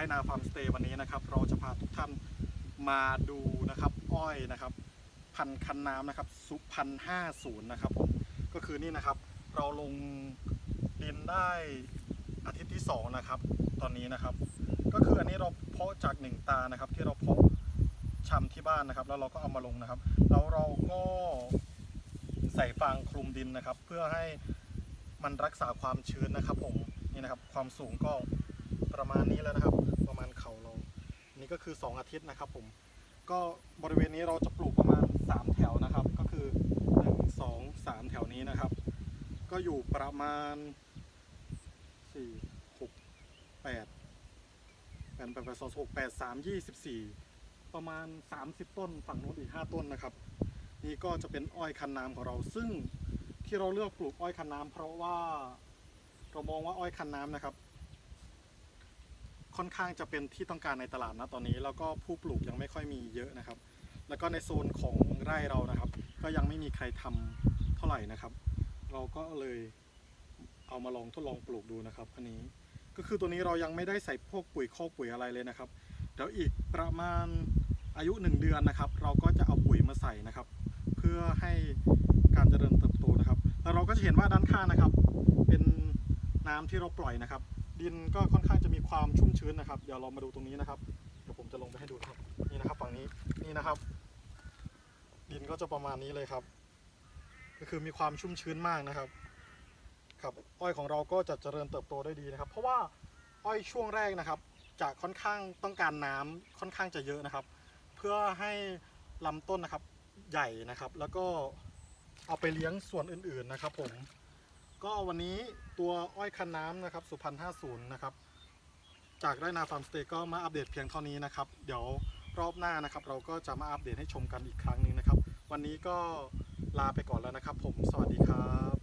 ไรนาฟาร์มสเตย์วันนี้นะครับ เราจะพาทุกท่านมาดูนะครับอ้อยนะครับพันคันน้ำนะครับสุพันห้าศูนย์นะครับผมก็คือนี่นะครับเราลงดินได้อาทิตย์ที่สองนะครับ ตอนนี้นะครับ ก็คืออันนี้เราเพาะจากหนึ่งตานะครับ ที่เราเพาะชำที่บ้านนะครับ แล้วเราก็เอามาลงนะครับแล้วเราก็ใส่ฟางคลุมดินนะครับ เพื่อให้มันรักษาความชื้นนะครับผมนี่นะครับ ความสูงก็ ประมาณนี้แล้วนะครับ ประมาณเข่าเรา นี่ก็คือ 2 อาทิตย์นะครับผม ก็บริเวณนี้เราจะปลูกประมาณ 3 แถวนะครับ ก็คือ 1 2 3 แถวนี้นะครับ ก็อยู่ประมาณ 4 6 8แปดแปดแปดสองหกแปดสามยี่สิบสี่ประมาณ 30 ต้น ฝั่งโน้นอีก 5 ต้นนะครับ นี่ก็จะเป็นอ้อยคันน้ำของเรา ซึ่งที่เราเลือกปลูกอ้อยคันน้ำเพราะว่าเรามองว่าอ้อยคันน้ำนะครับ ค่อนข้างจะเป็นที่ต้องการในตลาดนะตอนนี้ แล้วก็ผู้ปลูกยังไม่ค่อยมีเยอะนะครับ แล้วก็ในโซนของไร่เรานะครับ ก็ยังไม่มีใครทำเท่าไหร่นะครับ เราก็เลยเอามาลองทดลองปลูกดูนะครับอันนี้ก็คือตัวนี้เรายังไม่ได้ใส่พวกปุ๋ยคอกปุ๋ยอะไรเลยนะครับเดี๋ยวอีกประมาณอายุ 1 เดือนนะครับ เราก็จะเอาปุ๋ยมาใส่นะครับ เพื่อให้การเจริญเติบโตนะครับ แล้วเราก็จะเห็นว่าด้านข้างนะครับ เป็นน้ำที่เราปล่อยนะครับ ดินก็ค่อนข้างจะ ความชุ่มชื้นนะครับ เดี๋ยวเรามาดูตรงนี้นะครับ เดี๋ยวผมจะลงไปให้ดูครับ นี่นะครับฝั่งนี้ นี่นะครับ ดินก็จะประมาณนี้เลยครับ ก็คือมีความชุ่มชื้นมากนะครับ ครับ อ้อยของเราก็จะเจริญเติบโตได้ดีนะครับ เพราะว่าอ้อยช่วงแรกนะครับ จะค่อนข้างต้องการน้ำค่อนข้างจะเยอะนะครับ เพื่อให้ลำต้นนะครับใหญ่นะครับ แล้วก็เอาไปเลี้ยงส่วนอื่นๆนะครับ ผม ก็วันนี้ตัวอ้อยคันน้ำนะครับ สุพรรณ50 นะครับ จากไรนาฟาร์มสเตย์ก็มาอัปเดตเพียงเท่านี้นะครับ เดี๋ยวรอบหน้านะครับ เราก็จะมาอัปเดตให้ชมกันอีกครั้งหนึ่งนะครับ วันนี้ก็ลาไปก่อนแล้วนะครับ ผมสวัสดีครับ